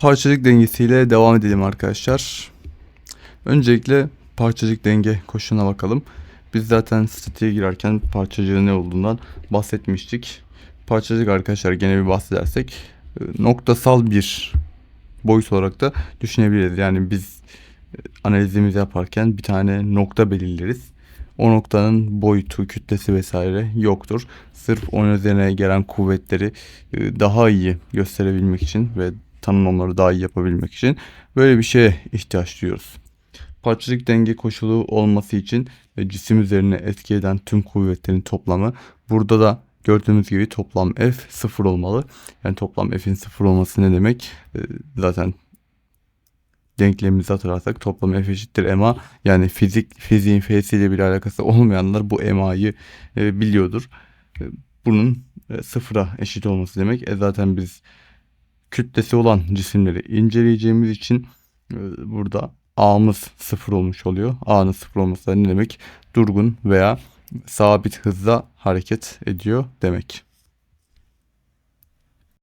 Parçacık dengesiyle devam edelim arkadaşlar. Öncelikle parçacık denge koşuluna bakalım. Biz zaten statiğe girerken parçacığın ne olduğundan bahsetmiştik. Parçacık arkadaşlar gene bir bahsedersek e, noktasal bir boyut olarak da düşünebiliriz. Yani biz e, analizimizi yaparken bir tane nokta belirleriz. O noktanın boyutu, kütlesi vesaire yoktur. Sırf onun üzerine gelen kuvvetleri e, daha iyi gösterebilmek için ve tanımlamaları daha iyi yapabilmek için böyle bir şeye ihtiyaç duyuyoruz. Parçacık denge koşulu olması için e, cisim üzerine etki eden tüm kuvvetlerin toplamı burada da gördüğümüz gibi toplam F sıfır olmalı. Yani toplam F'in sıfır olması ne demek? E, Zaten denklemimizi hatırlarsak toplam F eşittir MA. Yani fizik fiziğin F'siyle bir alakası olmayanlar bu MA'yı e, biliyordur. E, bunun sıfıra eşit olması demek. E zaten biz kütlesi olan cisimleri inceleyeceğimiz için e, burada A'mız sıfır olmuş oluyor. A'nın sıfır olması ne demek? Durgun veya sabit hızla hareket ediyor demek.